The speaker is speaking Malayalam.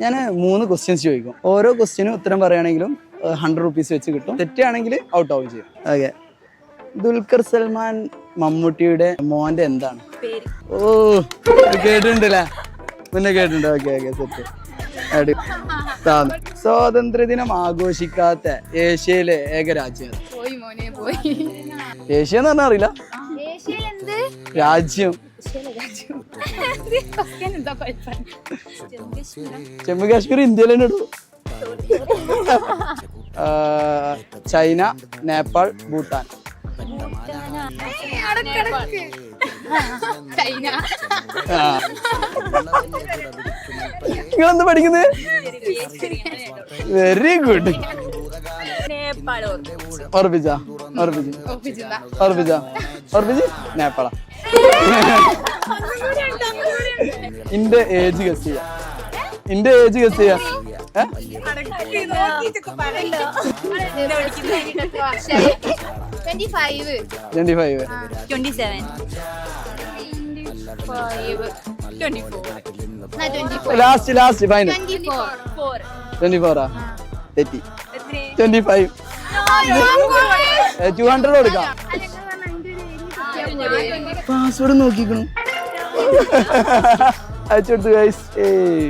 ഞാൻ മൂന്ന് ക്വസ്റ്റ്യൻസ് ചോദിക്കും. ഓരോ ക്വസ്റ്റ്യനും ഉത്തരം പറയുകയാണെങ്കിലും ഹൺഡ്രഡ് റുപ്പീസ് വെച്ച് കിട്ടും. തെറ്റാണെങ്കിൽ ഔട്ട് ആവുകയും ചെയ്യും. ഓക്കെ. ദുൽഖർ സൽമാൻ മമ്മൂട്ടിയുടെ മോന്റെ എന്താണ്? പേര്. ഓ കേട്ടിട്ടുണ്ടല്ലേ? മുന്നേ കേട്ടിട്ടുണ്ട്. Okay okay set. സ്വാതന്ത്ര്യ ദിനം സ്വാതന്ത്ര്യദിനം ആഘോഷിക്കാത്ത ഏഷ്യയിലെ ഏക രാജ്യം പോയി മോനെ പോയി. ഏഷ്യ എന്ന് പറഞ്ഞാൽ അറിയില്ല. രാജ്യം. ജമ്മു കാശ്മീർ ഇന്ത്യയിൽ തന്നെ ഇടൂ ചൈന നേപ്പാൾ ഭൂട്ടാൻ. നിങ്ങളെന്ത് പഠിക്കുന്നത് വെരി ഗുഡ് ഉറപ്പിച്ച്? ഒപ്പിച്ചിരുന്ന ഉറപ്പിച്ച. ഉറപ്പിച്ച്. നേപ്പാള. ഇന്റെ ഏജ് ഗസ് ചെയ്യാം. ഇന്റെ ഏജ് ഗസ് ചെയ്യാം? Twenty five twenty seven last last final twenty ഫോറാ തെറ്റി ട്വന്റി ഫൈവ് ടു ഹൺഡ്രഡ് കൊടുക്കാം പാസ്വേഡ് നോക്കിക്കണു. അയച്ചു കൊടുത്തു ഗൈസ് ഏയ്.